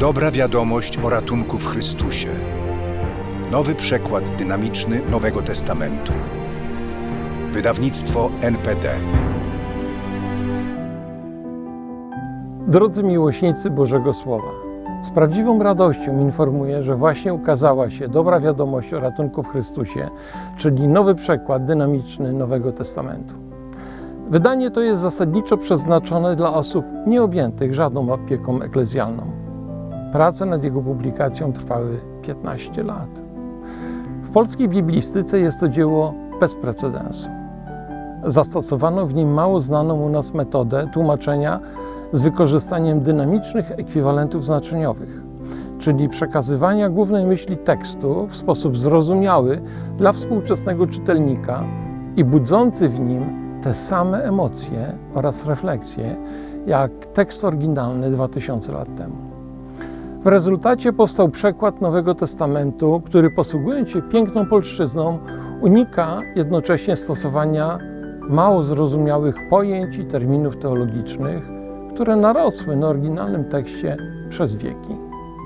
Dobra wiadomość o ratunku w Chrystusie. Nowy przekład dynamiczny Nowego Testamentu. Wydawnictwo NPD. Drodzy miłośnicy Bożego Słowa, z prawdziwą radością informuję, że właśnie ukazała się dobra wiadomość o ratunku w Chrystusie, czyli nowy przekład dynamiczny Nowego Testamentu. Wydanie to jest zasadniczo przeznaczone dla osób nieobjętych żadną opieką eklezjalną. Prace nad jego publikacją trwały 15 lat. W polskiej biblistyce jest to dzieło bez precedensu. Zastosowano w nim mało znaną u nas metodę tłumaczenia z wykorzystaniem dynamicznych ekwiwalentów znaczeniowych, czyli przekazywania głównej myśli tekstu w sposób zrozumiały dla współczesnego czytelnika i budzący w nim te same emocje oraz refleksje, jak tekst oryginalny 2000 lat temu. Rezultacie powstał przekład Nowego Testamentu, który posługując się piękną polszczyzną, unika jednocześnie stosowania mało zrozumiałych pojęć i terminów teologicznych, które narosły na oryginalnym tekście przez wieki.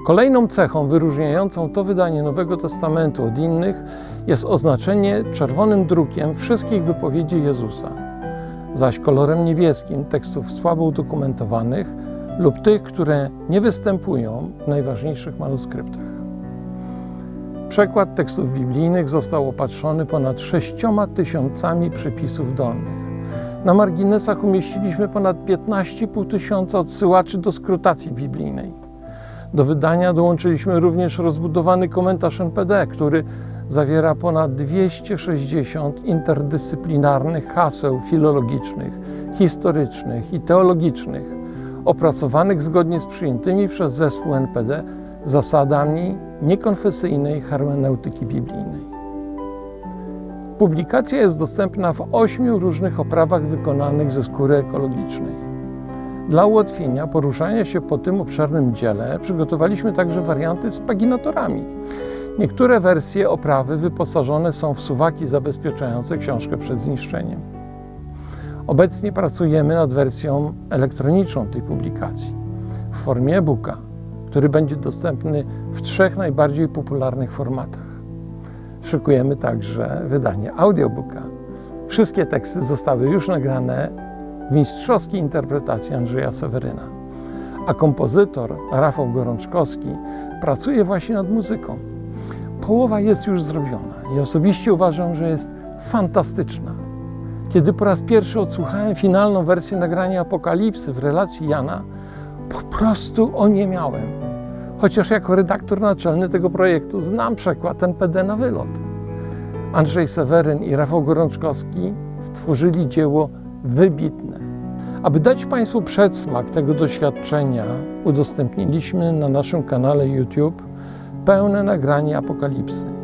Kolejną cechą wyróżniającą to wydanie Nowego Testamentu od innych jest oznaczenie czerwonym drukiem wszystkich wypowiedzi Jezusa, zaś kolorem niebieskim tekstów słabo udokumentowanych lub tych, które nie występują w najważniejszych manuskryptach. Przekład tekstów biblijnych został opatrzony ponad sześcioma tysiącami przypisów dolnych. Na marginesach umieściliśmy ponad 15,5 tysiąca odsyłaczy do skrutacji biblijnej. Do wydania dołączyliśmy również rozbudowany komentarz NPD, który zawiera ponad 260 interdyscyplinarnych haseł filologicznych, historycznych i teologicznych, opracowanych zgodnie z przyjętymi przez zespół NPD zasadami niekonfesyjnej hermeneutyki biblijnej. Publikacja jest dostępna w ośmiu różnych oprawach wykonanych ze skóry ekologicznej. Dla ułatwienia poruszania się po tym obszernym dziele przygotowaliśmy także warianty z paginatorami. Niektóre wersje oprawy wyposażone są w suwaki zabezpieczające książkę przed zniszczeniem. Obecnie pracujemy nad wersją elektroniczną tej publikacji w formie e-booka, który będzie dostępny w trzech najbardziej popularnych formatach. Szykujemy także wydanie audiobooka. Wszystkie teksty zostały już nagrane w mistrzowskiej interpretacji Andrzeja Seweryna, a kompozytor Rafał Gorączkowski pracuje właśnie nad muzyką. Połowa jest już zrobiona i osobiście uważam, że jest fantastyczna. Kiedy po raz pierwszy odsłuchałem finalną wersję nagrania Apokalipsy w relacji Jana, po prostu oniemiałem. Chociaż jako redaktor naczelny tego projektu znam przekład NPD na wylot. Andrzej Seweryn i Rafał Gorączkowski stworzyli dzieło wybitne. Aby dać Państwu przedsmak tego doświadczenia, udostępniliśmy na naszym kanale YouTube pełne nagranie Apokalipsy.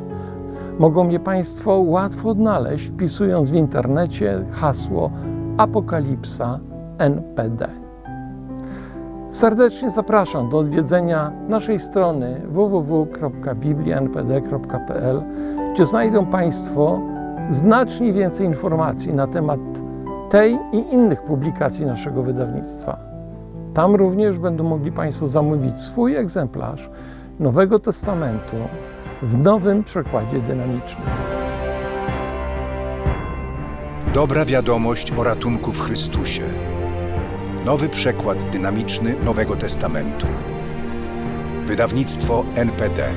Mogą je Państwo łatwo odnaleźć, wpisując w internecie hasło Apokalipsa NPD. Serdecznie zapraszam do odwiedzenia naszej strony www.biblianpd.pl, gdzie znajdą Państwo znacznie więcej informacji na temat tej i innych publikacji naszego wydawnictwa. Tam również będą mogli Państwo zamówić swój egzemplarz Nowego Testamentu w nowym przekładzie dynamicznym. Dobra wiadomość o ratunku w Chrystusie. Nowy przekład dynamiczny Nowego Testamentu. Wydawnictwo NPD.